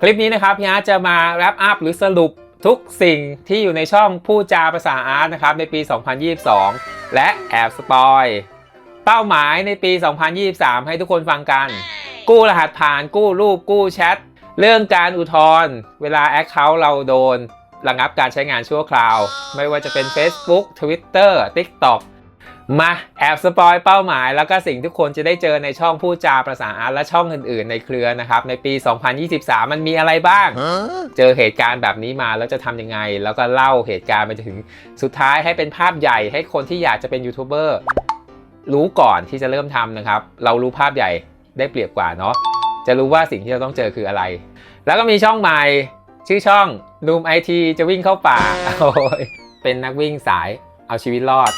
คลิปนี้นะครับพี่อาร์ตจะมาแรปอัพหรือสรุปทุกสิ่งที่อยู่ในช่องพูดจาภาษาอาร์ตนะครับในปี 2022 และแอบสปอยเป้าหมายในปี 2023 ให้ทุกคนฟังกัน กู้รหัสผ่านกู้รูปกู้แชท เรื่องการอุทธรณ์เวลาแอคเคาท์เราโดน ระงับการใช้งานชั่วคราว ไม่ว่าจะเป็น Facebook Twitter TikTok มาแอบสปอยเป้าหมาย แล้วก็สิ่งทุกคนจะได้เจอในช่องพูดจาภาษาอาร์ตและช่องอื่นๆ ในเครือนะครับ ในปี 2023 มันมีอะไรบ้าง เจอเหตุการณ์แบบนี้มาแล้วจะทำยังไง แล้วก็เล่าเหตุการณ์ไปถึงสุดท้ายให้เป็นภาพใหญ่ให้คนที่อยากจะเป็นยูทูบเบอร์รู้ก่อนที่จะเริ่มทำนะครับ เรารู้ภาพใหญ่ได้เปรียบกว่าเนาะจะรู้ว่าสิ่งที่เราต้องเจอคืออะไร แล้วก็มีช่องใหม่ชื่อช่องนูมไอทีจะวิ่งเข้าป่าโอ้ยเป็นนักวิ่งสาย เอาชีวิตรอด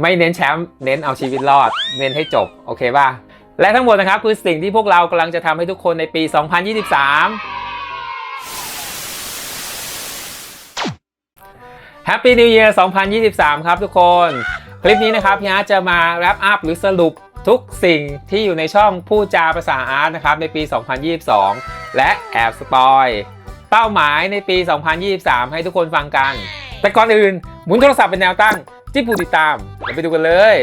ไม่เน้นแชมป์เน้นเอาชีวิตรอด เน้นให้จบโอเคป่ะและทั้งหมดนะครับคือสิ่งที่พวกเรากำลังจะทำให้ทุกคนในปี 2023 Happy New Year 2023 ครับทุกคน คลิปนี้นะครับพี่อาร์จะมาแรปอัพหรือสรุปทุกสิ่งที่อยู่ในช่องพูดจาภาษาอาร์ตนะครับในปี 2022 และแอบสปอยเป้าหมายในปี 2023 ให้ทุกคนฟังกัน แต่ก่อนอื่นหมุนโทรศัพท์เป็นแนวตั้ง จิ้มปุ่มติดตามเดี๋ยวไปดูกันเลย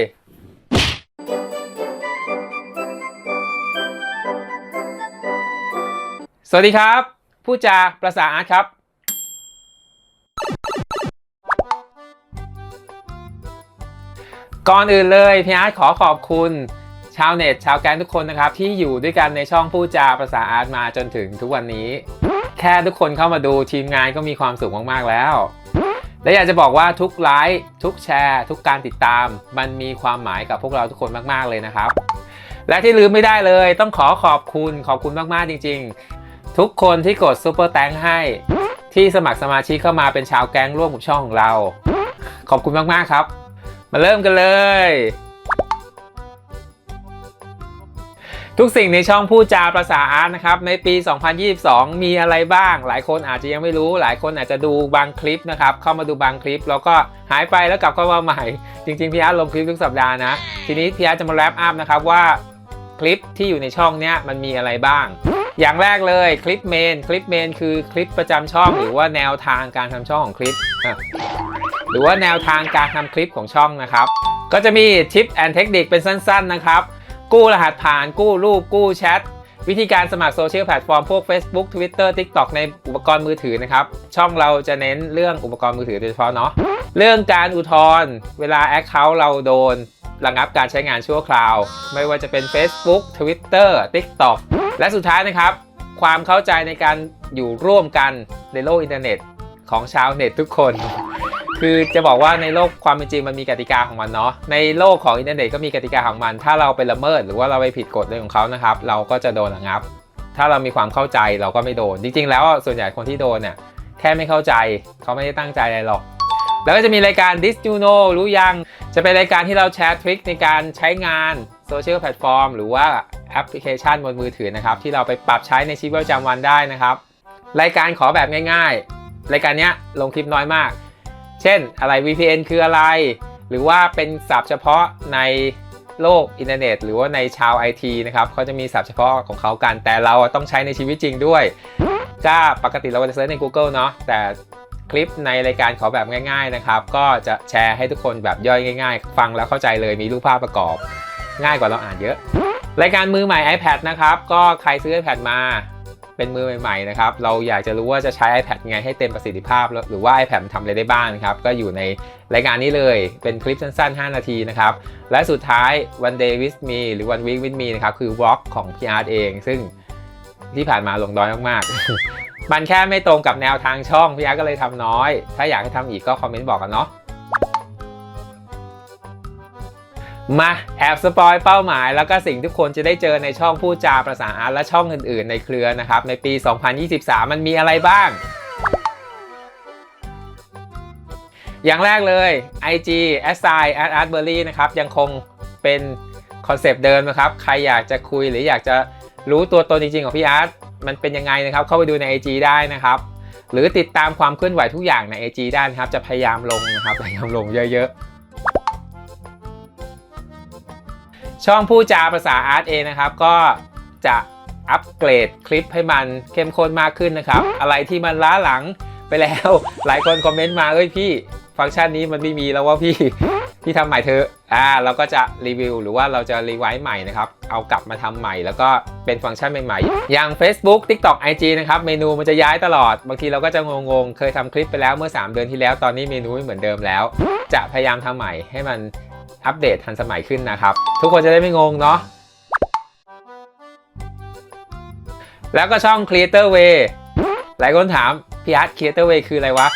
สวัสดีครับพูดจาภาษาอาร์ตครับ ก่อนอื่นเลยพี่อาร์ตขอขอบคุณ ชาวเน็ตชาวแกนทุกคนนะครับ ที่อยู่ด้วยกันในช่องพูดจาภาษาอาร์ตมาจนถึงทุกวันนี้ แค่ทุกคนเข้ามาดูทีมงานก็มีความสุขมาก ๆ แล้ว และอยากจะบอกว่าทุกไลค์ทุกแชร์ ทุกการติดตาม มันมีความหมายกับพวกเราทุกคนมาก ๆ เลยนะครับ และที่ลืมไม่ได้เลยต้องขอขอบคุณขอบคุณมาก ๆ จริง ๆ ทุกคนที่กดซูเปอร์แตงให้ ที่สมัครสมาชิกเข้ามาเป็นชาวแก๊งร่วมกับช่องของเรา ขอบคุณมาก ๆ ครับ มาเริ่มกันเลย ทุกสิ่งในช่องพูดจาภาษาอาร์ตนะครับในปี 2022 มีอะไรบ้าง หลายคนอาจจะยังไม่รู้ หลายคนอาจจะดูบางคลิปนะครับเข้ามาดูบางคลิป แล้วก็หายไปแล้วกลับเข้ามาใหม่ จริงๆพี่อาร์ตลงคลิปทุกสัปดาห์นะ ทีนี้พี่อาร์ตจะมาแรปอัพนะครับว่าคลิปที่อยู่ในช่องเนี้ยมันมีอะไรบ้าง อย่างแรกเลยคลิปเมนคลิปเมนคือคลิปประจำช่อง หรือว่าแนวทางการทำช่องของคลิปอะหรือว่าแนวทางการทำคลิปของช่องนะครับก็จะมีทิปแอนเทคนิคเป็นสั้น ๆนะครับ กู้รหัสผ่าน กู้รูป กู้แชท วิธีการสมัครโซเชียลแพลตฟอร์มพวก Facebook Twitter TikTok ในอุปกรณ์มือถือนะครับ ช่องเราจะเน้นเรื่องอุปกรณ์มือถือโดยเฉพาะเนาะ เรื่องการอุทธรณ์เวลา Account เราโดนระงับการใช้งานชั่วคราว ไม่ว่าจะเป็น Facebook Twitter TikTok และสุดท้ายนะครับ ความเข้าใจในการอยู่ร่วมกันในโลกอินเทอร์เน็ตของชาวเน็ตทุกคน คือจะบอกว่าในโลกความเป็นจริงมันมีกติกาของมันเนาะในโลกของอินเทอร์เน็ตก็มีกติกาของมัน ถ้าเราไปละเมิดหรือว่าเราไปผิดกฎเรื่องของเขานะครับ เราก็จะโดนระงับ ถ้าเรามีความเข้าใจเราก็ไม่โดน จริง ๆ แล้วส่วนใหญ่คนที่โดนเนี่ยแค่ไม่เข้าใจเขาไม่ได้ตั้งใจอะไรหรอก แล้วก็จะมีรายการ Dis You Know รู้ยัง จะเป็นรายการที่เราแชร์ทริคในการใช้งานโซเชียลแพลตฟอร์มหรือว่าแอปพลิเคชันบนมือถือนะครับ ที่เราไปปรับใช้ในชีวิตประจำวันได้นะครับ รายการขอแบบง่าย ๆ รายการเนี้ยลงคลิปน้อยมาก เช่นอะไร VPN คืออะไร หรือว่าเป็นศัพท์เฉพาะในโลกอินเทอร์เน็ต หรือว่าในชาวไอทีนะครับเขาจะมีศัพท์เฉพาะของเขากัน แต่เราต้องใช้ในชีวิตจริงด้วยก็ปกติเราจะเซิร์ชใน Google เนาะแต่คลิปในรายการขอแบบง่าย ๆนะครับ ก็จะแชร์ให้ทุกคนแบบย่อยง่าย ๆ ฟังแล้วเข้าใจเลยมีรูปภาพประกอบ ง่ายกว่าเราอ่านเยอะ รายการมือใหม่ iPad นะครับ ก็ใครซื้อ iPad มา เป็นมือใหม่ๆนะครับเราอยากจะรู้ว่าจะใช้ iPad ไงให้เต็มประสิทธิภาพ หรือว่า iPad ทำอะไรได้บ้างครับก็อยู่ในรายการนี้เลยเป็นคลิปสั้น ๆ 5 นาทีนะครับและสุดท้าย One Day with me หรือ One Week with me นะครับคือ Vlog ของพี่อาร์ตเอง ซึ่งที่ผ่านมาลงน้อยมากๆ มันแค่ไม่ตรงกับแนวทางช่องพี่อาร์ตก็เลยทำน้อย ถ้าอยากให้ทำอีกก็คอมเมนต์บอกกันเนาะ มาแอบสปอยเป้าหมาย แล้วก็สิ่งทุกคนจะได้เจอในช่องพูดจาภาษาอาร์ตและช่องอื่นๆ ในเครือนะครับ ในปี 2023 มันมีอะไรบ้าง อย่างแรกเลย IG a s i a r t b e r r y นะครับ ยังคงเป็นคอนเซปต์เดิมนะครับ ใครอยากจะคุยหรืออยากจะรู้ตัวตนจริง ๆ ของพี่อาร์ตมันเป็นยังไงนะครับ เข้าไปดูใน IG ได้นะครับ หรือติดตามความเคลื่อนไหวทุกอย่างใน IG ได้นะครับ จะพยายามลงนะครับพยายามลงเยอะ ช่องพูดจาภาษาอาร์ตเองนะครับ ก็จะอัปเกรดคลิปให้มันเข้มข้นมากขึ้นนะครับ อะไรที่มันล้าหลังไปแล้ว หลายคนคอมเมนต์มาเอ้ยพี่ ฟังก์ชันนี้มันไม่มีแล้วว่าพี่พี่ทำใหม่เถอะอ่าเราก็จะรีวิวหรือว่าเราจะรีไวซ์ใหม่นะครับ เอากลับมาทำใหม่ แล้วก็เป็นฟังก์ชันใหม่ๆ อย่าง Facebook TikTok IG นะครับ เมนูมันจะย้ายตลอด บางทีเราก็จะงงๆ เคยทำคลิปไปแล้วเมื่อ 3 เดือนที่แล้ว ตอนนี้เมนูไม่เหมือนเดิมแล้ว จะพยายามทำใหม่ให้มัน อัปเดตทันสมัยขึ้นนะครับ ทุกคนจะได้ไม่งงเนาะแล้วก็ช่อง Creator Way หลายคนถามพี่อาร์ต Creator Way คืออะไรวะ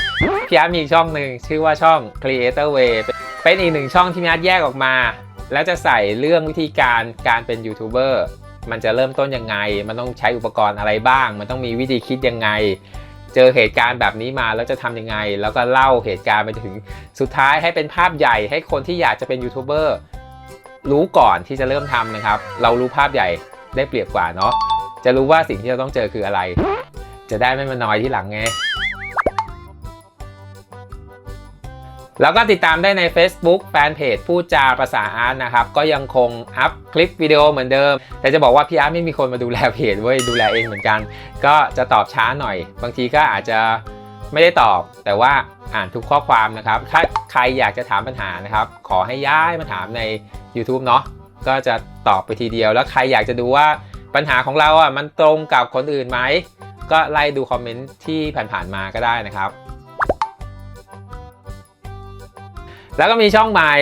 พี่อาร์ตมีช่องหนึ่งชื่อว่าช่อง Creator Way เป็นอีกหนึ่งช่องที่พี่อาร์ตแยกออกมา แล้วจะใส่เรื่องวิธีการการเป็นยูทูบเบอร์มันจะเริ่มต้นยังไง มันต้องใช้อุปกรณ์อะไรบ้าง มันต้องมีวิธีคิดยังไง เจอเหตุการณ์แบบนี้มาแล้วจะทำยังไง แล้วก็เล่าเหตุการณ์ไปถึงสุดท้ายให้เป็นภาพใหญ่ให้คนที่อยากจะเป็นยูทูบเบอร์รู้ก่อนที่จะเริ่มทำนะครับ เรารู้ภาพใหญ่ได้เปรียบกว่าเนาะจะรู้ว่าสิ่งที่เราต้องเจอคืออะไร จะได้ไม่มาน้อยที่หลังไง แล้วก็ติดตามได้ใน Facebook แฟนเพจพูดจาภาษาอาร์ตนะครับ ก็ยังคงอัพคลิปวิดีโอเหมือนเดิม แต่จะบอกว่าพี่อาร์ตไม่มีคนมาดูแลเพจเว้ยดูแลเองเหมือนกัน ก็จะตอบช้าหน่อย บางทีก็อาจจะไม่ได้ตอบ แต่ว่าอ่านทุกข้อความนะครับ ถ้าใครอยากจะถามปัญหานะครับ ขอให้ย้ายมาถามใน YouTube เนาะก็จะตอบไปทีเดียว แล้วใครอยากจะดูว่าปัญหาของเราอะมันตรงกับคนอื่นไหมก็ไล่ดูคอมเมนต์ที่ผ่านๆมาก็ได้นะครับ แล้วก็มีช่องใหม่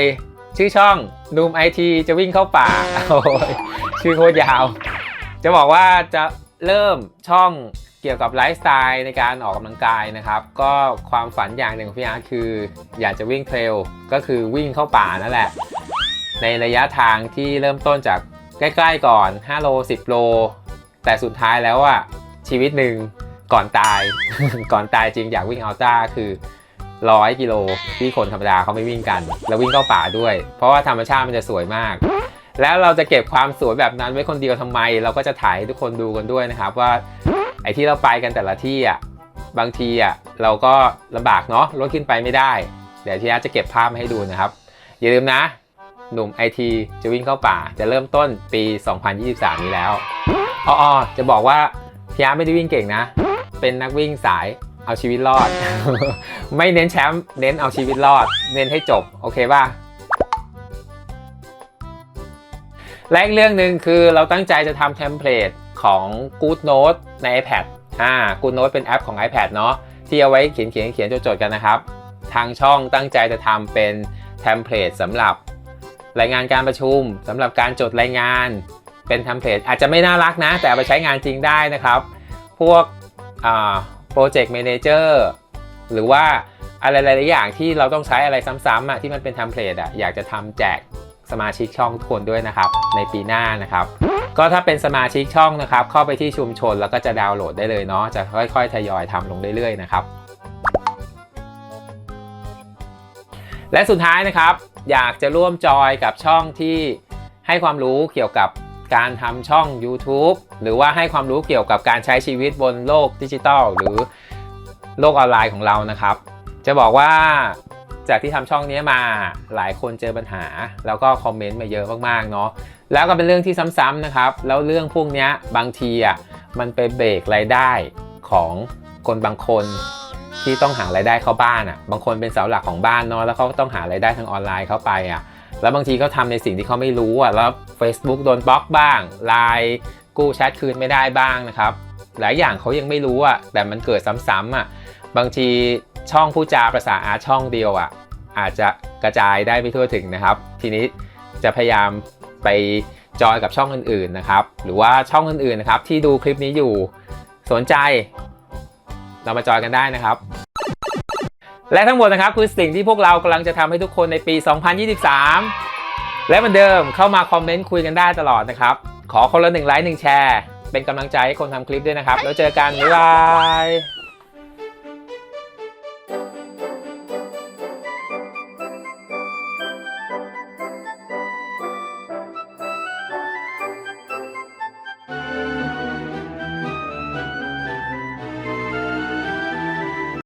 ชื่อช่องนูมไอทีจะวิ่งเข้าป่าโอ้ยชื่อโคตรยาว จะบอกว่าจะเริ่มช่องเกี่ยวกับไลฟ์สไตล์ในการออกกำลังกายนะครับ ก็ความฝันอย่างหนึ่งของพี่อาร์ตคือ อยากจะวิ่งเทรลก็คือวิ่งเข้าป่านั่นแหละ ในระยะทางที่เริ่มต้นจากใกล้ ๆ ก่อน 5 โล 10 โล แต่สุดท้ายแล้วอะชีวิตหนึ่งก่อนตาย ก่อนตายจริงอยากวิ่งอัลต้าคือ ร้อยกิโลที่คนธรรมดาเขาไม่วิ่งกัน แล้ววิ่งเข้าป่าด้วย เพราะว่าธรรมชาติมันจะสวยมาก แล้วเราจะเก็บความสวยแบบนั้นไว้คนเดียวทำไม เราก็จะถ่ายให้ทุกคนดูกันด้วยนะครับว่าไอ้ที่เราไปกันแต่ละที่อะบางทีอะเราก็ลำบากเนาะรถขึ้นไปไม่ได้ เดี๋ยวที่อาร์ตจะเก็บภาพมาให้ดูนะครับ อย่าลืมนะ หนุ่มไอทีจะวิ่งเข้าป่าจะเริ่มต้นปี 2023 นี้แล้วอ๋อจะบอกว่าพี่อาร์ไม่ได้วิ่งเก่งนะ เป็นนักวิ่งสาย เอาชีวิตรอด ไม่เน้นแชมป์เน้นเอาชีวิตรอด เน้นให้จบ โอเคป่ะและอีกเรื่องหนึ่งคือเราตั้งใจจะทำเทมเพลตของ Good Note ใน iPad อ่า Good Note เป็นแอปของ iPad เนาะที่เอาไว้เขียนเขียนเขียนจดๆกันนะครับ ทางช่องตั้งใจจะทำเป็นเทมเพลตสำหรับรายงานการประชุมสำหรับการจดรายงาน เป็นเทมเพลตอาจจะไม่น่ารักนะ แต่เอาไปใช้งานจริงได้นะครับ พวกอ่า โปรเจกต์ a ม a เจอร์หรือว่าอะไรหลายๆอย่างที่เราต้องใช้อะไรซ้ำๆอะที่มันเป็นเทมเพลตอะอยากจะทำแจกสมาชิกช่องทุกคนด้วยนะครับ ในปีหน้านะครับ ก็ถ้าเป็นสมาชิกช่องนะครับ เข้าไปที่ชุมชนแล้วก็จะดาวน์โหลดได้เลยเนาะจะค่อยๆ ทยอยทำลงเรื่อยๆนะครับและสุดท้ายนะครับ อยากจะร่วมจอยกับช่องที่ให้ความรู้เกี่ยวกับการทำช่อง YouTube หรือว่าให้ความรู้เกี่ยวกับการใช้ชีวิตบนโลกดิจิทัลหรือโลกออนไลน์ของเรานะครับ จะบอกว่าจากที่ทำช่องนี้มาหลายคนเจอปัญหา แล้วก็คอมเมนต์มาเยอะมากๆเนาะแล้วก็เป็นเรื่องที่ซ้ำๆนะครับ แล้วเรื่องพวกนี้บางทีอะมันไปเบรกรายได้ของคนบางคนที่ต้องหารายได้เข้าบ้านอะบางคนเป็นเสาหลักของบ้านเนาะแล้วเขาต้องหารายได้ทางออนไลน์เข้าไปอะแล้วบางทีเขาทำในสิ่งที่เขาไม่รู้อะแล้ว Facebook โดนบล็อกบ้างไลน์ กู้แชทคืนไม่ได้บ้างนะครับ หลายอย่างเขายังไม่รู้อะแต่มันเกิดซ้ำๆอะบางทีช่องผู้จาภาษาอาช่องเดียวอะอาจจะกระจายได้ไม่ทั่วถึงนะครับ ทีนี้จะพยายามไปจอยกับช่องอื่นๆนะครับ หรือว่าช่องอื่นๆนะครับที่ดูคลิปนี้อยู่สนใจ เรามาจอยกันได้นะครับ และทั้งหมดนะครับคือสิ่งที่พวกเรากำลังจะทำให้ทุกคนในปี 2023 และเหมือนเดิมเข้ามาคอมเมนต์คุยกันได้ตลอดนะครับ ขอคนละหนึ่งไลค์หนึ่งแชร์ เป็นกำลังใจให้คนทำคลิปด้วยนะครับ แล้วเจอกันบ๊ายบาย